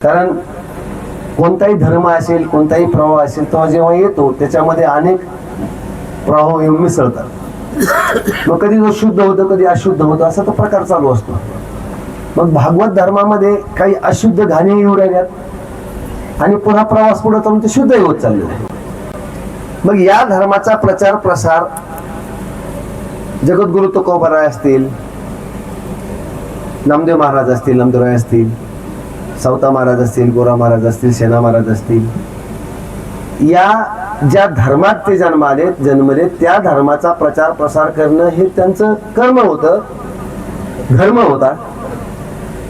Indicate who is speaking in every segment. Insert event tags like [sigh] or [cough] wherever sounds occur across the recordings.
Speaker 1: कारण कोणताही धर्म असेल कोणताही प्रवाह असेल तो जेव्हा येतो त्याच्यामध्ये अनेक प्रवाह येऊन मिसळतात. मग कधी तो शुद्ध होतं कधी अशुद्ध होतं असा तो प्रकार चालू असतो. मग भागवत धर्मामध्ये काही अशुद्ध घाणे येऊ राहिल्यात आणि पुन्हा प्रवास पुढे चालून ते शुद्धही होत चालले. मग या धर्माचा प्रचार प्रसार जगद्गुरु तुकोबराय असतील नामदेव महाराज असतील नामदेवराय असतील सावता महाराज असतील गोरा महाराज असतील सेना महाराज असतील या ज्या धर्मात ते जन्माले जन्मले त्या धर्माचा प्रचार प्रसार करणं हे त्यांचं कर्म होतं. धर्म होता.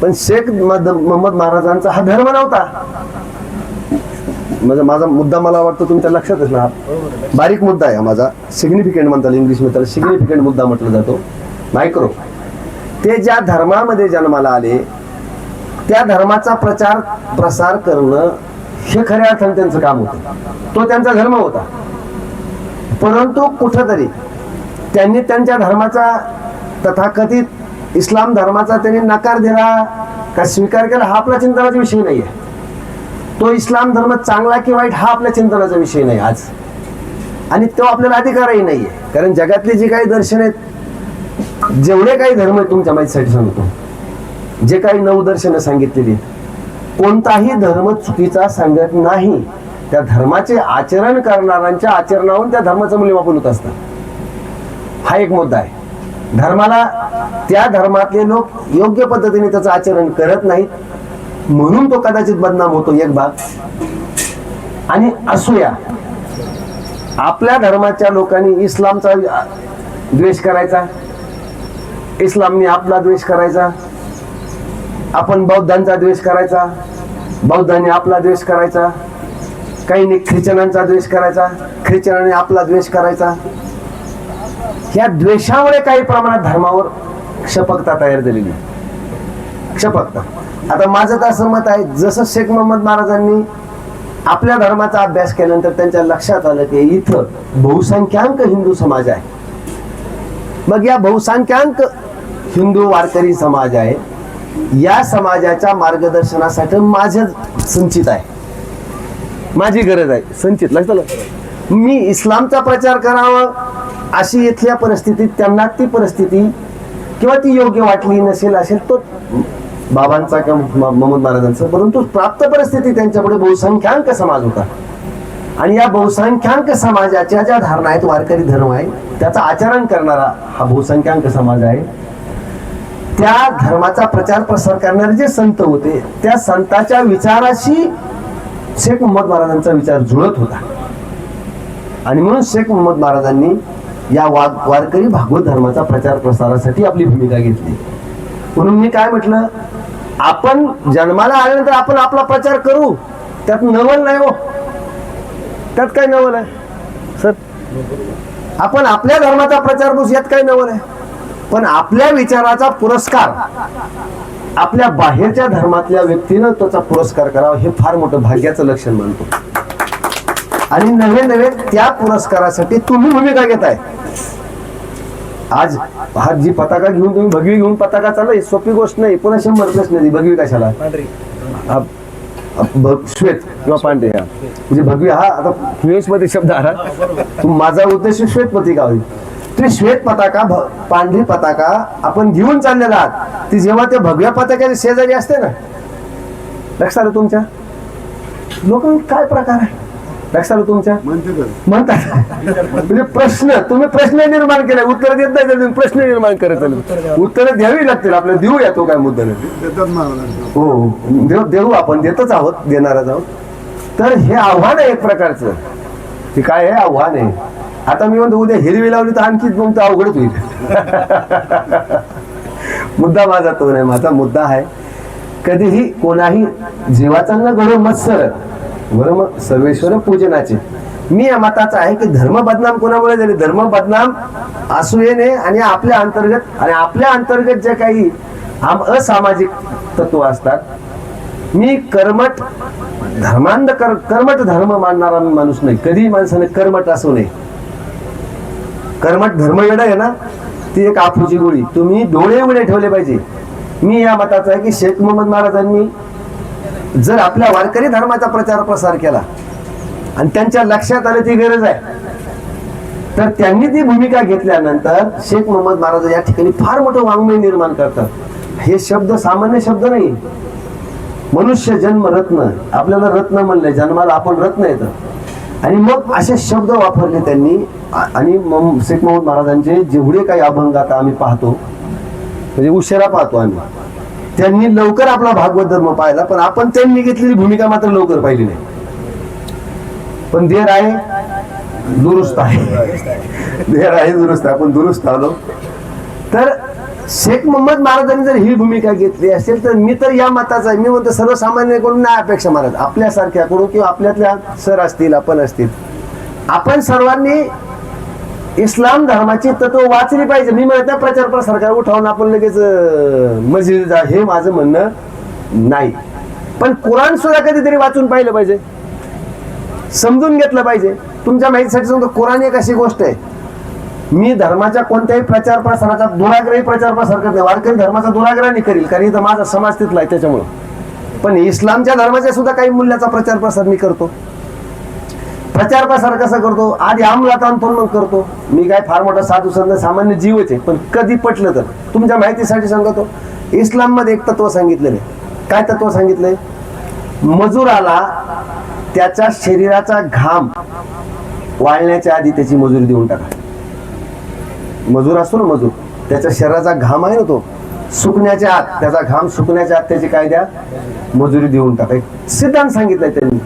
Speaker 1: पण शेख मद- मोहम्मद महाराजांचा हा धर्म नव्हता. म्हणजे माझा मुद्दा मला वाटतं तुमच्या लक्षात असणार बारीक मुद्दा आहे हा माझा. सिग्निफिकंट म्हणतात इंग्लिशमध्ये सिग्निफिकंट मुद्दा म्हटला जातो. मायक्रो ते ज्या धर्मामध्ये जन्माला आले त्या धर्माचा प्रचार प्रसार करणं हे खऱ्या अर्थाने त्यांचं काम होतं. तो त्यांचा धर्म होता. परंतु कुठंतरी त्यांनी त्यांच्या धर्माचा तथाकथित इस्लाम धर्माचा त्यांनी नकार दिला का स्वीकार केला हा आपला चिंतनाचा विषय नाही आहे तो इस्लाम धर्म चांगला की वाईट हा आपल्या चिंतनाचा विषय नाही आज. आणि तो आपल्याला अधिकारही नाहीये. कारण जगातली जी काही दर्शन आहेत जेवढे काही धर्म आहेत तुमच्या माहितीसाठी सांगतो. जे काही नवदर्शन सांगितलेली कोणताही धर्म चुकीचा सांगत नाही. त्या धर्माचे आचरण करणाऱ्यांच्या आचरणावरून त्या धर्माचं मूल्यमापन होत असतं. हा एक मुद्दा आहे. धर्माला त्या धर्मातले लोक योग्य पद्धतीने त्याचं आचरण करत नाहीत. म्हणून तो कदाचित बदनाम होतो एक भाग. आणि असूया आपल्या धर्माच्या लोकांनी इस्लामचा द्वेष करायचा. इस्लामने आपला द्वेष करायचा. आपण बौद्धांचा द्वेष करायचा बौद्धांनी आपला द्वेष करायचा काहींनी ख्रिश्चनांचा द्वेष करायचा ख्रिश्चनाने आपला द्वेष करायचा. या द्वेषामुळे काही प्रमाणात धर्मावर क्षपकता तयार झालेली क्षपकता. आता माझं तर असं मत आहे जसं शेख मोहम्मद महाराजांनी आपल्या धर्माचा अभ्यास केल्यानंतर त्यांच्या लक्षात आलं की इथं बहुसंख्याक हिंदू समाज आहे. मग या बहुसंख्याक हिंदू वारकरी समाज आहे. या समाजाच्या मार्गदर्शनासाठी माझं संचित आहे. माझी गरज आहे. संचित लक्षात मी इस्लामचा प्रचार करावा अशी इथल्या परिस्थितीत त्यांना ती परिस्थिती किंवा ती योग्य वाटली नसेल असेल तो बाबांचा किंवा मोहम्मद महाराजांचा. परंतु प्राप्त परिस्थिती त्यांच्यापुढे बहुसंख्याक समाज होता. आणि या बहुसंख्याक समाजाच्या ज्या धारणा आहेत वारकरी धर्म आहे त्याचा आचरण करणारा हा बहुसंख्याक समाज आहे. त्या धर्माचा प्रचार प्रसार करणारे जे संत होते त्या संताच्या विचाराशी शेख मोहम्मद महाराजांचा विचार जुळत होता. आणि म्हणून शेख मोहम्मद महाराजांनी या वाद वारकरी भागवत धर्माचा प्रचार प्रसारासाठी आपली भूमिका घेतली. म्हणून मी काय म्हटलं आपण जन्माला आल्यानंतर आपण आपला प्रचार करू. त्यात नवल नाही हो. त्यात काय नवल आहे? सर आपण आपल्या धर्माचा प्रचार करू यात काय नवल आहे? पण आपल्या विचाराचा पुरस्कार आपल्या बाहेरच्या धर्मातल्या व्यक्तीनं त्याचा पुरस्कार करावा हे फार मोठं भाग्याचं लक्षण मानतो आणि नवे नवे त्या पुरस्कारासाठी तुम्ही भूमिका घेताय. आज हा जी पताका घेऊन तुम्ही भगवी घेऊन पताका चालला सोपी गोष्ट नाही पुन्हा शंभर प्रश्न नाही भगवी कशाला? श्वेत किंवा पांढरे हा. म्हणजे भगवी हा आता इंग्लिशमध्ये शब्द आला. तू माझा उद्देश श्वेत पत्रिका होईल? ती श्वेत पताका भ- पांढरी पताका आपण घेऊन चाललेला आहात. ती जेव्हा त्या भगव्या पताक्याच्या शेजारी असते ना लक्षात आलं तुमच्या? लोक काय प्रकार आहे? लक्षात आलं तुमच्या? म्हणतात. म्हणजे प्रश्न तुम्ही प्रश्न निर्माण केलाय उत्तर देत नाही तुम्ही प्रश्न निर्माण करत आले उत्तर द्यावी. लागतील आपल्याला देऊया तो काय मुद्दा नाही. हो हो. देऊ देऊ आपण देतच आहोत देणारच आहोत. तर हे आव्हान आहे एक प्रकारचं. ते काय आहे आव्हान आहे? आता मी म्हणतो उद्या हिरवी लावली तर आणखी मग तो अवघडच होईल. [laughs] मुद्दा माझा तो नाही माझा मुद्दा आहे. कधीही कोणाही जीवाचा न घडो मत्सर. बरं सर्वेश्वर पूजनाचे. मी या मताचा आहे की धर्म बदनाम कोणामुळे झाले? धर्म बदनाम असूयेने आणि आपल्या अंतर्गत आणि आपल्या अंतर्गत जे काही आम- असामाजिक तत्व असतात मी कर्मट धर्मांध कर कर्मट धर्म मानणारा माणूस नाही. कधी माणसाने कर्मट असू नये. कर्मट धर्म येणं आहे ना ती एक आफूची गोळी. तुम्ही डोळे उघडे ठेवले पाहिजे. मी या मताचा आहे की शेख मोहम्मद महाराजांनी जर आपल्या वारकरी धर्माचा प्रचार प्रसार केला आणि त्यांच्या लक्षात आलं ती गरज आहे तर त्यांनी ती भूमिका घेतल्यानंतर शेख मोहम्मद महाराज या ठिकाणी फार मोठं वाङ्मय निर्माण करतात. हे शब्द सामान्य शब्द नाही. मनुष्य जन्म रत्न आपल्याला रत्न म्हणले जन्माला आपण रत्न येतं. आणि मग असे शब्द वापरले त्यांनी आणि मग शेख मोहम्मद महाराजांचे जेवढे काही अभंग आता आम्ही पाहतो म्हणजे उशिरा पाहतो आम्ही. त्यांनी लवकर आपला भागवत धर्म पाहिला पण आपण त्यांनी घेतलेली भूमिका मात्र लवकर पाहिली नाही. पण देर आहे दुरुस्त आहे. [laughs] देर आहे दुरुस्त आहे. आपण दुरुस्त आलो. तर शेख मोहम्मद महाराजांनी जर ही भूमिका घेतली असेल तर मी तर या मताचा आहे. मी म्हणतो सर्वसामान्यकडून नाही अपेक्षा महाराज आपल्यासारख्याकडून किंवा आपल्यातल्या सर असतील आपण असतील. आपण सर्वांनी इस्लाम धर्माची तत्व वाचली पाहिजे. मी म्हणत प्रचार प्रसार करा उठावून आपण लगेच मस्जिद जा. हे माझं म्हणणं नाही. पण कुराण सुद्धा कधीतरी वाचून पाहिलं पाहिजे. समजून घेतलं पाहिजे. तुमच्या माहितीसाठी सांगतो कुराण एक अशी गोष्ट आहे. मी धर्माच्या कोणत्याही प्रचार प्रसाराचा दुराग्रही प्रचार प्रसार करत नाही. वारकरी धर्माचा दुराग्रह नाही करील कारण इथं माझा समाज तिथला आहे त्याच्यामुळं. पण इस्लामच्या धर्माच्या सुद्धा काही मूल्याचा प्रचार प्रसार मी करतो. प्रचार प्रसार कसा करतो? आधी अंमलात आणतो मग करतो. मी काय फार मोठा साधू संत सामान्य जीवच आहे पण कधी पटलं तर. तुमच्या माहितीसाठी सांगतो. इस्लाममध्ये एक तत्व सांगितलेलं आहे. काय तत्व सांगितलंय? मजुराला त्याच्या शरीराचा घाम वाळण्याच्या आधी त्याची मजुरी देऊन टाका. मजूर असतो ना मजूर त्याच्या शरीराचा घाम आहे ना तो सुकण्याच्या आत त्याचा घाम सुकण्याच्या आत त्याची काय द्या मजुरी देऊन टाका. सिद्धांत सांगितलंय त्यांनी.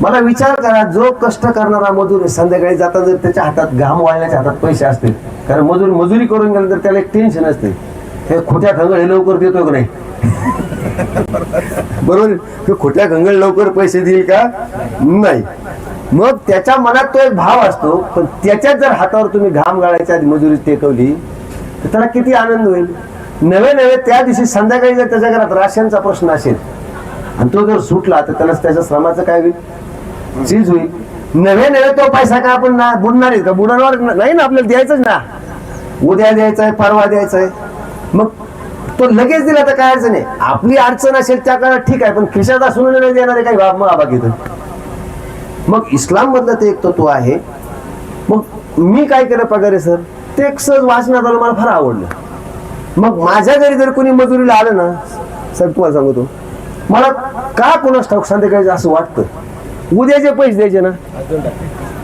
Speaker 1: मला विचार करा जो कष्ट करणारा मजूर संध्याकाळी जाता जर त्याच्या हातात घाम वाळण्याच्या हातात पैसे असतील कारण मजूर मजुरी करून गेलं तर त्याला एक टेन्शन असते. हे खोट्या खंगळ हे लवकर देतो का नाही? [laughs] बरोबर? खोट्या खंगळ लवकर पैसे देईल का? नाही. मग त्याच्या मनात तो एक भाव असतो पण त्याच्यात जर हातावर तुम्ही घाम गाळायच्या आधी मजुरी टेकवली तर त्याला किती आनंद होईल? नवे नवे त्या दिवशी संध्याकाळी जर त्याच्या घरात राशनचा प्रश्न असेल आणि तो जर सुटला तर त्याला त्याच्या श्रमाचं काय होईल? चीज होईल. नवे नवे तो पैसा का आपण ना बुडणार आहे का बुडणार नाही ना? आपल्याला द्यायचंच ना. उद्या द्यायचं आहे परवा द्यायचा आहे मग तो लगेच दिला तर काय अडचण आहे? आपली अडचण असेल त्या काळात ठीक आहे पण खिशात असून नाही देणार आहे काही? बाबा मग घेतो मग इस्लाम मधलं ते एक तत्व आहे. मग मी काय केलं पगारे सर? ते एक सहज वाचण्यात आलं मला फार आवडलं. मग माझ्या घरी जर कोणी मजुरीला आलं ना साहेब तुम्हाला सांगतो. मला का कोणाच ठाऊक संध्याकाळी असं वाटतं? उद्याचे पैसे द्यायचे ना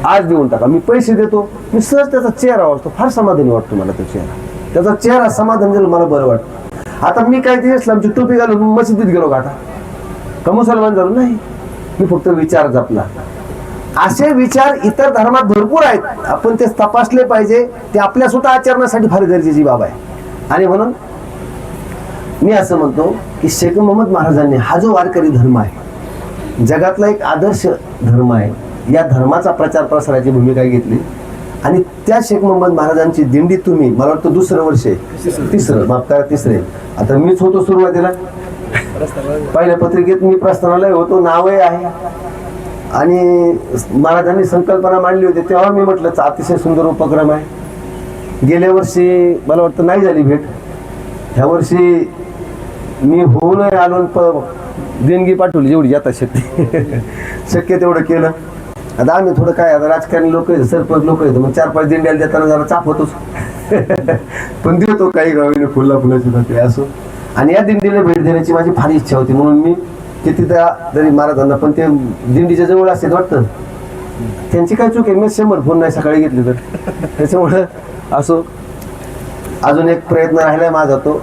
Speaker 1: आज देऊन टाका. मी पैसे देतो मी सहज त्याचा चेहरा वाचतो. फार समाधानी वाटतो मला तो चेहरा. त्याचा चेहरा समाधान दिलं मला बरं वाटतं. आता मी काय ते इस्लामची टोपी घालून मशिदीत गेलो का आता? का मुसलमान झालो? नाही. मी फक्त विचार जपला. असे विचार इतर धर्मात भरपूर आहेत. आपण ते तपासले पाहिजे. ते आपल्या स्वतः आचरणासाठी फार गरजेची बाब आहे. आणि म्हणून मी असं म्हणतो की शेख मोहम्मद महाराजांनी हा जो वारकरी धर्म आहे जगातला एक आदर्श धर्म आहे या धर्माचा प्रचार प्रसाराची भूमिका घेतली. आणि त्या शेख मोहम्मद महाराजांची दिंडी तुम्ही मला वाटतं दुसरं वर्ष आहे. तिसरं. माफ करा तिसरे आता मीच होतो सुरुवातीला. पहिल्या पत्रिकेत मी प्रस्थानालय होतो नावही आहे. आणि महाराजांनी संकल्पना मांडली होती तेव्हा मी म्हटलं अतिशय सुंदर उपक्रम आहे. गेल्या वर्षी मला वाटतं नाही झाली भेट. ह्या वर्षी मी होऊनही आलो प देणगी पाठवली जेवढी जाता शक्य [laughs] शक्य तेवढं केलं. आता आम्ही थोडं काय आता राजकारणी लोक आहेत सरपंच लोक आहेत मग चार पाच दिंड्याला देताना जरा चाप होतोच [laughs] पण देतो काही गावीने फुला फुलाची असो. आणि या दिंडीला भेट देण्याची माझी फार इच्छा होती म्हणून मी किती त्या तरी महाराजांना पण ते दिंडीच्या जवळ असते वाटतं. त्यांची काय चूक आहे? मी शंभर फोन नाही सकाळी घेतली तर. त्याच्यामुळं असो अजून एक प्रयत्न राहिलाय माझा तो.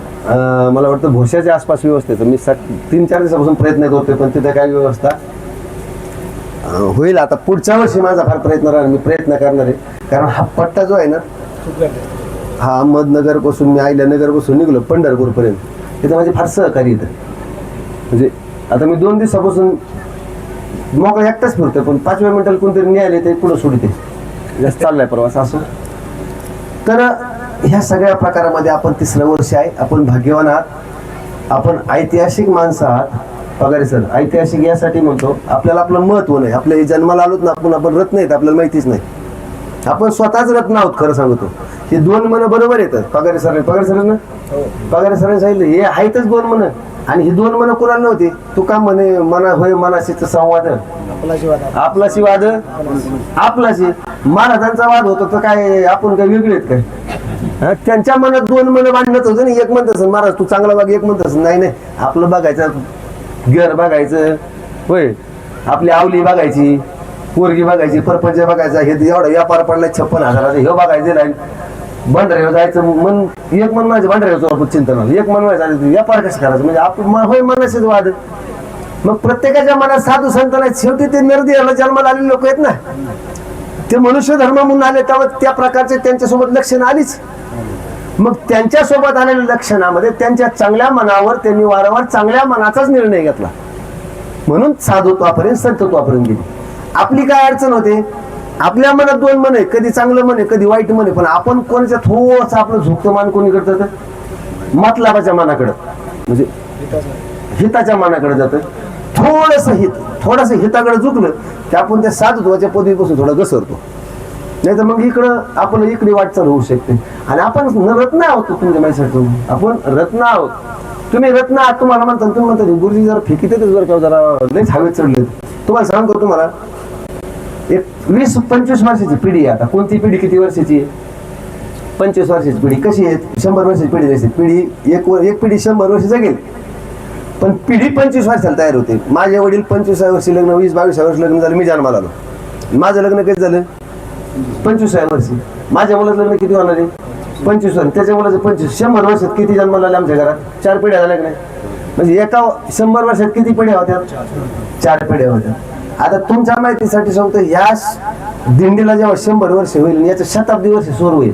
Speaker 1: मला वाटतं भोशाच्या आसपास व्यवस्थेचं मी सात तीन चार दिवसापासून प्रयत्न करतोय पण तिथे काय व्यवस्था? होईल आता. पुढच्या वर्षी माझा फार प्रयत्न राहणार मी प्रयत्न करणार आहे. कारण हा पट्टा जो आहे ना हा अहमदनगरपासून मी आयल्यानगरपासून निघलो पंढरपूरपर्यंत. तिथं माझे फार सहकारी इथं. म्हणजे आता मी दोन दिवसापासून मोकळा एकटाच फिरतोय पण पाचव्या मिनिटाला कोणतरी न्यायला ते पुढं सोडते जास्त चाललाय प्रवास असो तर ह्या सगळ्या प्रकारामध्ये आपण तिसरं वर्ष आहे आपण भाग्यवान आहात. आपण ऐतिहासिक माणसं आहात. पगारे सर ऐतिहासिक यासाठी म्हणतो आपल्याला आपलं महत्त्व नाही. आपल्या हे जन्माला आलोत ना आपण आपण रत्न आहेत आपल्याला माहितीच नाही. आपण स्वतःच रत्न आहोत खरं सांगतो. हे दोन मन बरोबर येतात. पगारे सर पगारे सर ना पगारे सरांनी सांगितलं हे आहेतच दोन मन. आणि ही दोन मन कुणाला नव्हती. तू का म्हणे मना होय मनाशीच संवाद आपलाशी वाद आपलाशी महाराजांचा वाद होतो तर काय आपण काय वेगळे आहेत काय? त्यांच्या मनात दोन मन मांडत होतं ना एक म्हणत महाराज तू चांगला बघ एक म्हणत नाही नाही आपलं बघायचं घर बघायचं होय आपली आवली बघायची पोरगी बघायची परपंच बघायचा हे एवढा व्यापार पडलाय छप्पन हजाराचा हे बघायचं नाही. भांडऱ्यावर जायचं मन एक मन माझ्या भांडऱ्याचं आपण चिंतन एक मन माझ्या व्यापार कसं करायचं? म्हणजे आपण होय मनाशीच वाद मग प्रत्येकाच्या मनात साधू संतांना शेवटी ते निर्दयाला जन्माला आलेले लोक आहेत ना. ते मनुष्य धर्म म्हणून आले तेव्हा त्या प्रकारचे त्यांच्यासोबत लक्षणं आलीच. मग त्यांच्यासोबत आलेल्या लक्षणामध्ये त्यांच्या चांगल्या मनावर त्यांनी वारंवार चांगल्या मनाचाच निर्णय घेतला. म्हणून साधुत्वापर्यंत संतत्वापर्यंत गेली. आपली काय अडचण होते? आपल्या मनात दोन मन आहे कधी चांगलं मन आहे कधी वाईट मन आहे. पण आपण कोणाच्या थोडस आपलं झुकतं मान कोणी करतं मतलाबाच्या मनाकडं. म्हणजे हिताच्या मनाकडे जातं. थोडस हित थोडस हिताकडे झुकलं की आपण त्या साधुत्वाच्या पदवीपासून थोडं घसरतो. नाही तर मग इकडं आपण इकडे वाटचाल होऊ शकते. आणि आपण न रत्न आहोत तुमच्या माझ्यासाठी आपण रत्न आहोत. तुम्ही रत्न आहात तुम्हाला म्हणता तुम्ही म्हणता गुरुजी जरा फेकीतच जर का जरा लयच हवेत चढले तुम्हाला सांगतो तुम्हाला एक वीस पंचवीस वर्षाची पिढी आहे आता. कोणती पिढी किती वर्षाची? आहे पंचवीस वर्षाची पिढी. कशी आहे? शंभर वर्षाची पिढी असते पिढी एक वर- एक पिढी शंभर वर्ष जगेल. पण पिढी पंचवीस वर्षाला तयार होते. माझे वडील पंचवीस वर्षी लग्न वीस बावीस वर्षी लग्न झालं मी जन्माला आलो. माझं लग्न कधी झालं? पंचवीसाव्या वर्षी. माझ्या मुलाचं लग्न किती होणार आहे? पंचवीस वर्ष त्याच्या मुलाचं पंचवीस. शंभर वर्षात किती जन्माला आले आमच्या घरात? चार पिढ्या झाल्या की नाही? म्हणजे एका शंभर वर्षात किती पिढ्या होत्या? चार पिढ्या होत्या. आता तुमच्या माहितीसाठी सांगतो या दिंडीला जेव्हा शंभर वर्ष होईल याचं शताब्दी वर्ष सुरू होईल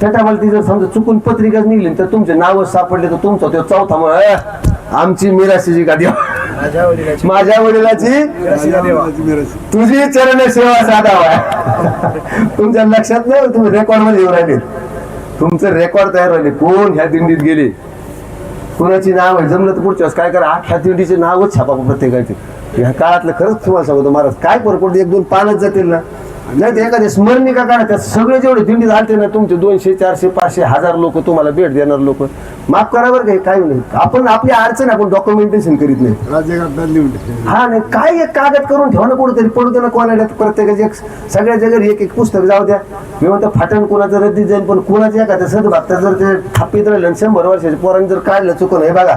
Speaker 1: त्या टायमाला ती जर समजा चुकून पत्रिकाच निघली तर तुमचे नाव सापडले तर तुमचा तो चौथा मग, "अ, आमची मिराशीची देवा. माझ्या वडिलाची. तुझी चरण सेवा साधावा. तुमच्या लक्षात नाही तुम्ही रेकॉर्डमध्ये येऊ राहिले तुमचं रेकॉर्ड तयार राहिले कोण ह्या दिंडीत गेले? कोणाची नाव? आहे जमलं तर पुढच्या काय करा? अख्ख्या दिंडीचे नावच छापा प्रत्येकाचे. ह्या काळातलं खरंच तुम्हाला सांगतो महाराज काय परपडते एक दोन पानच जातील ना. नाही एखाद्या स्मरणिका काढा त्या सगळे जेवढे दिंडीत आलते ना तुमचे दोनशे चारशे पाचशे हजार लोक तुम्हाला भेट देणार लोक. माफ करा बरं काही काय नाही. आपण आपली अडचण आपण डॉक्युमेंटेशन करीत नाही. हा नाही काय एक कागद करून ठेवा ना कुठेतरी पडू दे ना कोणाला प्रत्येकाचे एक सगळ्या जगात एक एक पुस्तक जाऊ द्या. मी म्हणतो फाटण कोणाचं रद्दी जाईल पण कोणाच्या एखाद्या सदभागता जर ते थापीत राहिलं शंभर वर्षाच्या पोरांनी जर काढलं चुकून हे बघा.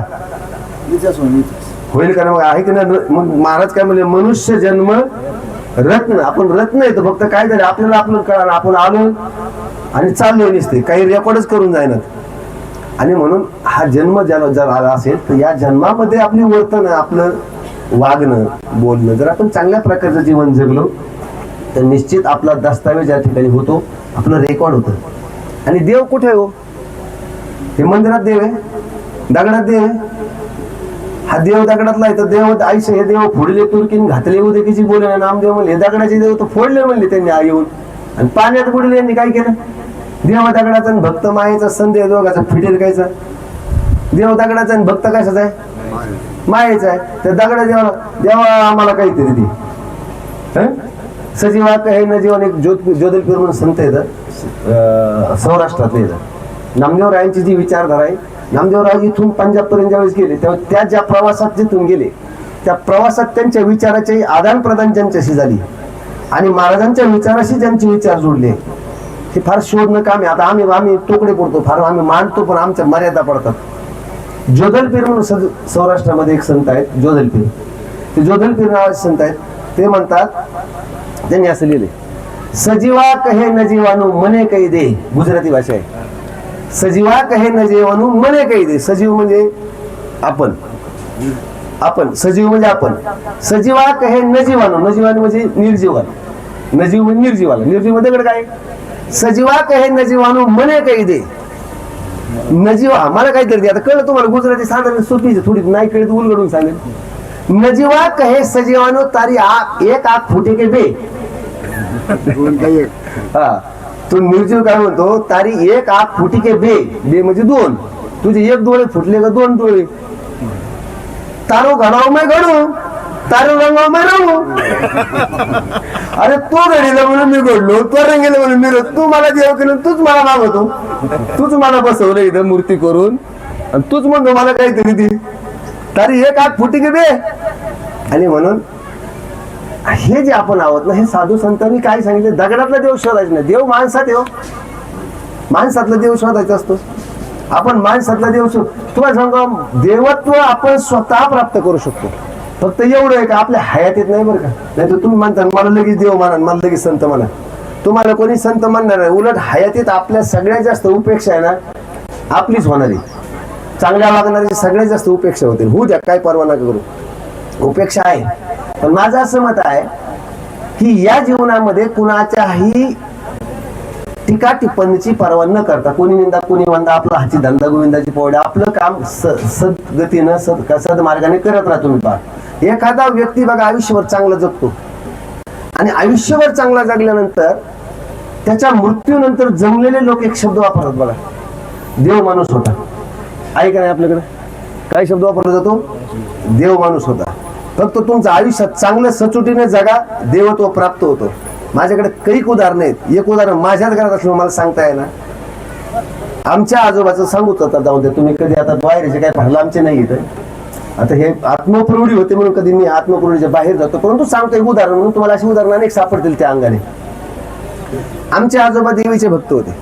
Speaker 1: होईल का ना मग आहे की नाही? मग महाराज काय म्हणले मनुष्य जन्म रत्न. आपण रत्न येतो फक्त काय झालं आपल्याला आपलं कळालं आपण आलो आणि चाललो नसते. काही रेकॉर्डच करून जायनात आणि म्हणून हा जन्म ज्याला जर आला असेल तर या जन्मामध्ये आपली वर्तन आपलं वागणं बोलणं जर आपण चांगल्या प्रकारचं जीवन जगलो तर निश्चित आपला दस्तावेज या ठिकाणी होतो आपलं रेकॉर्ड होतं. आणि देव कुठे आहे हो? हे मंदिरात देव आहे? दगडात देव आहे? हा देव दगडातला आहे तर देव आयुष्य हे देव फोडले तुर्कीन घातले उदकीची बोले नामदेव म्हणले हे दगडाचे देव तर फोडले म्हणले त्यांनी आई येऊन. आणि पाण्यात बुडले यांनी काय केलं? देव दगडाचा आणि भक्त मायेचा संदेह दोघाचा फिटेल कायचा? देव दगडाचा आणि भक्त कशाचा आहे? मायेचा आहे. तर दगडा देवाला देवा आम्हाला काहीतरी दे. सजीवा हे न जीवन एक ज्योत ज्योतिर्पीर म्हणून संत येतात सौराष्ट्रातले सौराष्ट्रातले नामदेव रायांची जी विचारधारा आहे नामदेवराव इथून पंजाबपर्यंत ज्यावेळेस गेले तेव्हा त्या ज्या प्रवासात जिथून गेले त्या प्रवासात त्यांच्या विचाराचे आदान प्रदान ज्यांच्याशी झाली आणि महाराजांच्या विचाराशी ज्यांचे विचार जोडले हे फार शोधणं काम आहे. आता आम्ही आम्ही तुकडे पडतो फार आम्ही मानतो पण आमच्या मर्यादा पडतात. जोधलपीर म्हणून सौराष्ट्रामध्ये एक संत आहेत जोधलपीर. ते जोधलपीर नावाचे संत आहेत. ते म्हणतात त्यांनी असं लिहिले सजीवा कहे नजीवानु मने काही दे. गुजराती भाषा आहे. सजीवा कहे न जीवाणू मने काही दे. सजीव म्हणजे आपण. आपण. सजीव म्हणजे आपण. सजीवा कहे न जीवाणू न जीवाणू म्हणजे निर्जीवाला नजीव म्हणजे निर्जीवाला. निर्जीवमध्ये काय? सजीवा कहे न जीवाणू मने काही दे. नजीवा मला काहीतरी दे. आता कळलं तुम्हाला गुजराती साधारण सोपीच आहे, थोडी नाही कळत उलगडून सांगेल नजीवा कहे सजीवानो तारी आ एक आग फुटे के बे. हा. तो निर्जीव काय म्हणतो? तारी एक आग फुटी के बे. बे म्हणजे दोन. तुझे एक डोळे फुटले का दोन डोळे? तारो घडाव मै घडू तारो रंगाव मै रंगू. अरे तो घडीला म्हणून मी घडलो तो रंगेला म्हणून मी तू मला देव केलं तूच मला मागवतो. तूच मला बसवलं इथं मूर्ती करून. आणि तूच म्हणतो मला काहीतरी ती तारी एक आग फुटी के बे. आणि म्हणून हे जे आपण आहोत ना हे साधू संतांनी काय सांगितलं? दगडातला देव शोधायचा नाही. देव माणसात येऊ हो. माणसातला देव शोधायचा असतो. आपण माणसातला देव शोध तुम्हाला सांगतो देवत्व आपण स्वतः प्राप्त करू शकतो. फक्त एवढं आहे का आपल्या हयातीत नाही बरं का? नाही तर तुम्ही म्हणता मला लगेच देव माना मला लगेच संत म्हणा. तुम्हाला कोणी संत म्हणणार नाही. उलट हयातीत आपल्या सगळ्यात जास्त उपेक्षा आहे ना आपलीच होणारी. चांगल्या वागणारी सगळ्यात जास्त उपेक्षा होते. होऊ द्या काय परवा नका करू. उपेक्षा आहे. पण माझं असं मत आहे की या जीवनामध्ये कुणाच्याही टीका टिप्पणीची पर्वा न करता कोणी निंदा कोणी वंदा आपला हाची धंदा गोविंदाची पोवड्या आपलं काम स- सद्गतीनं सद सदमार्गाने करत राहा तुम्ही पहा. एखादा व्यक्ती बघा आयुष्यभर चांगला जगतो. आणि आयुष्यभर चांगला जगल्यानंतर त्याच्या मृत्यूनंतर जमलेले लोक एक शब्द वापरतात बघा. देव माणूस होता. आहे का नाही आपल्याकडे. काय शब्द वापरला जातो? देव माणूस होता. फक्त तुमचं आयुष्यात चांगलं सचोटीने जगा देवत्व प्राप्त होतं. माझ्याकडे काही उदाहरणं आहेत. एक उदाहरण माझ्याच घरात असलं मला सांगता येणार आमच्या आजोबाचं सांगू आता जाऊन दे. तुम्ही कधी आता बाहेरचे काय पाहिलं? आमचे नाही इथं. आता हे आत्मप्रौढी होते म्हणून कधी मी आत्मप्रौढीच्या बाहेर जातो. परंतु सांगतो एक उदाहरण म्हणून तुम्हाला अशी उदाहरण अनेक सापडतील त्या अंगाने. आमचे आजोबा देवीचे भक्त होते.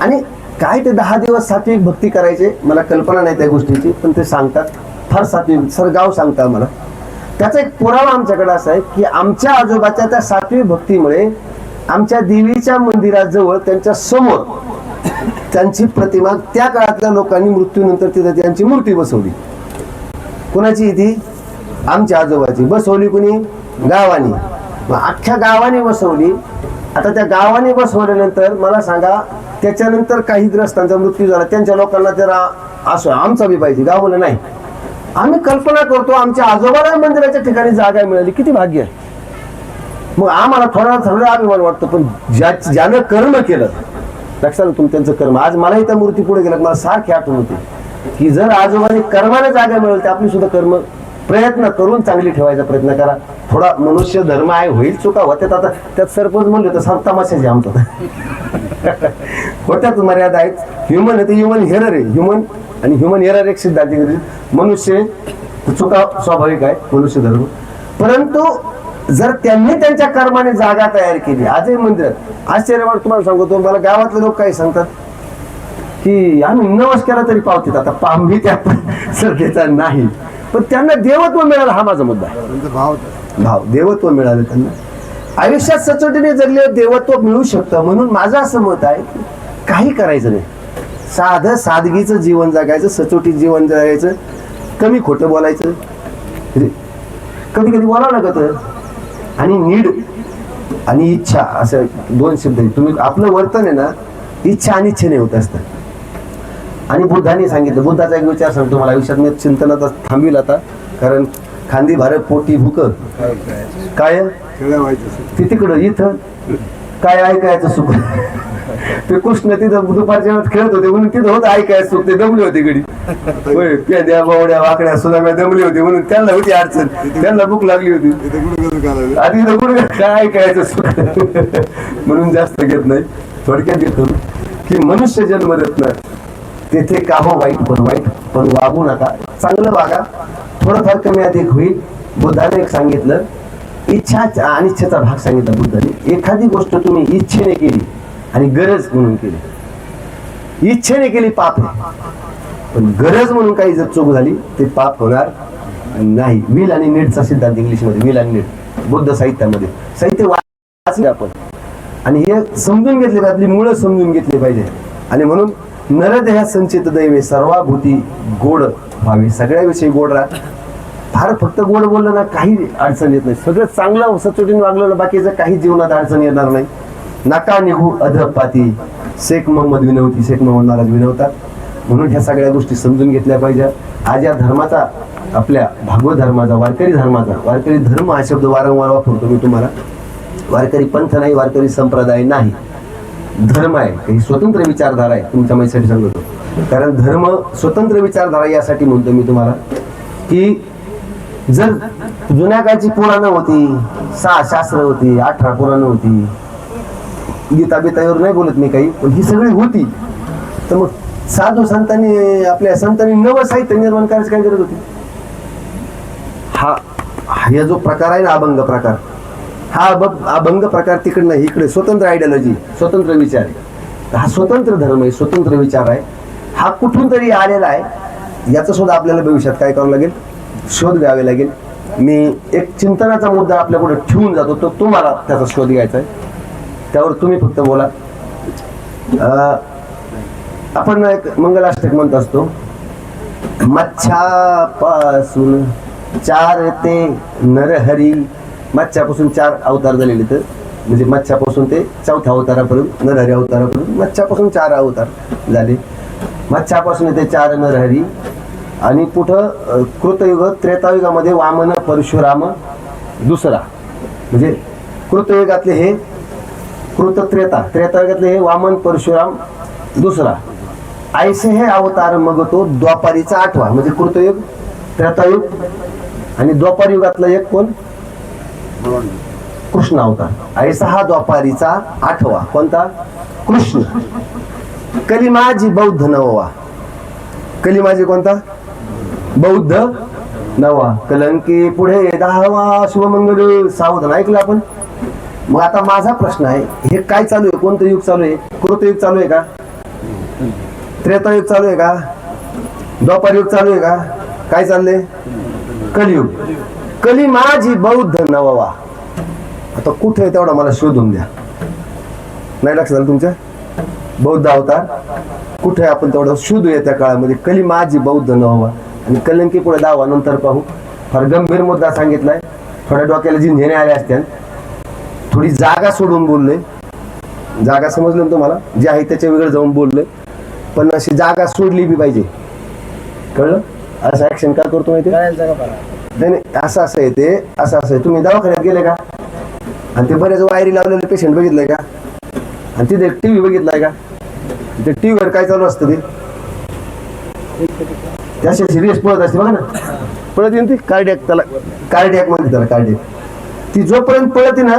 Speaker 1: आणि काय ते दहा दिवस सात्विक भक्ती करायचे? मला कल्पना नाही त्या गोष्टीची पण ते सांगतात. फार सात्विक सर गाव सांगतं आम्हाला. त्याचा एक पुरावा आमच्याकडे असा आहे की आमच्या आजोबाच्या त्या सातवी भक्तीमुळे आमच्या देवीच्या मंदिराजवळ त्यांच्यासमोर त्यांची प्रतिमा त्या काळातल्या लोकांनी मृत्यूनंतर तिथं त्यांची मूर्ती बसवली. कुणाची ती? आमच्या आजोबाची. बसवली कुणी? गावानी. मग अख्ख्या गावाने बसवली. आता त्या गावाने बसवल्यानंतर मला सांगा त्याच्यानंतर काही ग्रस्तांचा मृत्यू झाला. त्यांच्या लोकांना जरा असो आमचा बी पाहिजे. गाव नाही. आम्ही कल्पना करतो आमच्या आजोबाला मंदिराच्या ठिकाणी जागा मिळाली. किती भाग्य आहे. मग आम्हाला थोडा थोडा अभिमान वाटतो पण ज्या ज्यानं कर्म केलं लक्षात तुम्ही त्यांचं कर्म. आज मलाही त्या मूर्ती पुढे गेलं मला सारखी आठवण होती की जर आजोबाने कर्माने जागा मिळेल तर आपली सुद्धा कर्म प्रयत्न करून चांगली ठेवायचा प्रयत्न करा. थोडा मनुष्य धर्म आहे होईल चुका होत्यात. आता त्यात सरपंच म्हणले तर सात तमाशाचे आमचं. [laughs] होत्यात मर्यादा आहेत. ह्युमन आहे ते ह्युमन हेरर आहे. ह्युमन आणि ह्युमन हेरर एक सिद्धांत. मनुष्य चुका स्वाभाविक आहे मनुष्य धर्म. परंतु जर त्यांनी त्यांच्या कर्माने जागा तयार केली आजही मंदिरात आश्चर्यवाद तुम्हाला सांगतो मला गावातले लोक काय सांगतात की आम्ही नवस केला तरी पावतीत आता पांभी त्या सरतेचा नाही. पण त्यांना देवत्व मिळालं हा माझा मुद्दा आहे.
Speaker 2: त्यांचा भाव.
Speaker 1: भाव देवत्व मिळालं त्यांना. आयुष्यात सचोटीने जगले देवत्व मिळू शकतं. म्हणून माझं असं मत आहे की काही करायचं नाही. साधं सादगीचं जीवन जगायचं सचोटीत जीवन जगायचं कमी खोटं बोलायचं. कधी कधी बोलावं लागत. आणि नीड आणि इच्छा असं दोन शब्द तुम्ही आपलं वर्तन आहे ना इच्छा आणि इच्छेने होत असतं. आणि बुद्धाने सांगितलं बुद्धाचा एक विचार सांगतो मला आयुष्यात मी चिंतनात थांबील आता कारण खांदी भारत पोटी भूक.
Speaker 2: काय.
Speaker 1: ते तिकडं इथं. काय ऐकायचं सुख? ते कृष्ण तिथं दुपारच्या वेळात खेळत होते म्हणून तिथं होतं ऐकायचं सुख ते दमले होते गडी होय पेद्या बावड्या वाकड्या सुद्धा दमले होते म्हणून त्यांना होती अडचण. त्यांना भूक लागली होती.
Speaker 2: तिथे?
Speaker 1: आधी इथं कुठं काय ऐकायचं सुख? म्हणून जास्त घेत नाही. थोडक्यात घेतो की मनुष्य जन्मरत्न तेथे काम वाईट पण वाईट पण वागू नका. चांगलं वागा. थोडंफार कमी अधिक होईल. बुद्धाने एक सांगितलं इच्छा आणि इच्छेचा भाग सांगितला बुद्धाने. एखादी गोष्ट तुम्ही इच्छेने केली आणि गरज म्हणून केली. इच्छेने केली पाप पण गरज म्हणून काही जर चूक झाली ते पाप होणार नाही. विल आणि नीटचा सिद्धांत इंग्लिशमध्ये विल आणि नीट बौद्ध साहित्यामध्ये. साहित्य वाचले आपण. आणि हे समजून घेतले पाहिजे आपली मुळं समजून घेतली पाहिजे. आणि म्हणून नरदेहा संचित दैवे सर्वाभूती गोड व्हावी. सगळ्याविषयी गोड राहा. फार फक्त गोड बोललं ना काही अडचण येत नाही. सगळं चांगलं सचोटीने वागलं ना बाकीचं काही जीवनात अडचण येणार नाही. नका निघू हो अधपाती शेख मोहम्मद विनवती शेख मोहम्मद महाराज विनवतात म्हणून ह्या सगळ्या गोष्टी समजून घेतल्या पाहिजे. आज या धर्माचा आपल्या भागवत धर्माचा वारकरी धर्माचा वारकरी धर्म हा शब्द वारंवार वापरतो मी तुम्हाला. वारकरी पंथ नाही वारकरी संप्रदाय नाही. धर्म आहे ही स्वतंत्र विचारधारा आहे तुमच्या माहितीसाठी सांगतो. कारण धर्म स्वतंत्र विचारधारा यासाठी म्हणतो मी तुम्हाला की जर जुन्या काळची पुराणं होती सहा शास्त्र होती अठरा पुराणं होती गीता बितावर नाही बोलत मी काही पण ही सगळी होती. तर मग साधू संतांनी आपल्या संतांनी नवं साहित्य निर्माण करायची काय गरज होती? हा हा जो प्रकार आहे ना अभंग प्रकार हा अभ- अभंग प्रकार तिकडनं इकडे स्वतंत्र आयडियॉलॉजी स्वतंत्र विचार आहे. हा स्वतंत्र धर्म आहे स्वतंत्र विचार आहे. हा कुठून तरी आलेला आहे याचं सुद्धा आपल्याला भविष्यात काय करावं लागेल? शोध घ्यावे लागेल. मी एक चिंतनाचा मुद्दा आपल्याकडे ठेवून जातो तो तुम्हाला त्याचा शोध घ्यायचा आहे. त्यावर तुम्ही फक्त बोला. आपण एक मंगलाष्टक म्हणत असतो. मच्छापासून चार ते नरहरी मच्छापासून चार अवतार झालेले तर म्हणजे मच्छापासून ते चौथ्या अवतारापर्यंत नरहरी अवतारापर्यंत मच्छापासून चार अवतार झाले. मच्छापासून ते चार नरहरी आणि कुठं कृतयुग त्रेतायुगामध्ये वामन परशुराम दुसरा. म्हणजे कृतयुगातले हे कृत त्रेता त्रेतायुगातले हे वामन परशुराम दुसरा. ऐसे हे अवतार मग तो द्वापारीचा आठवा. म्हणजे कृतयुग त्रेतायुग आणि द्वापार युगातला एक कोण? कृष्ण अवतार. ऐसा हा द्वापारीचा आठवा. कोणता? कृष्ण. कलिमाजी बौद्ध नववा. कलिमाजी कोणता? बौद्ध नवा कलंकी पुढे दहावा शुभमंगल. सावधान ऐकलं आपण? मग आता माझा प्रश्न आहे हे काय चालू आहे? कोणतं युग चालू आहे? कृतयुग चालू आहे का? त्रेतायुग चालू आहे का? द्वापार युग चालू आहे का? काय चाललंय? कलियुग. कली माझी बौद्ध नववा. आता कुठे आहे तेवढा मला शोधून द्या. नाही लक्षात आलं तुमच्या? बौद्ध अवतार. कुठे आपण तेवढं शोधूया त्या काळामध्ये? कली माझी बौद्ध नववा. आणि कलंकी पुढे दावा नंतर पाहू. फार गंभीर मुद्दा सांगितलाय. थोड्या डोक्याला जिंझेने आले असत्या थोडी जागा सोडून बोलले. जागा समजलं ना तुम्हाला? जे आहे त्याच्या वेगळं जाऊन बोलले. पण अशी जागा सोडली बी पाहिजे. कळलं? असं ऍक्शन का करतो माहिती नाही नाही असं असं आहे ते असं असं आहे. तुम्ही दवाखान्यात गेले का? आणि ते बरेच वायरी लावलेले पेशंट बघितलंय का? आणि तिथे टी व्ही बघितलाय का? ते टी व्हीवर काय चालू असतं ते? त्याशी सिरियस पळत असते बघा ना. पळत येईन ती. कार्डियक त्याला कार्डियक म्हणते त्याला कार्डियक ती जोपर्यंत पळते ना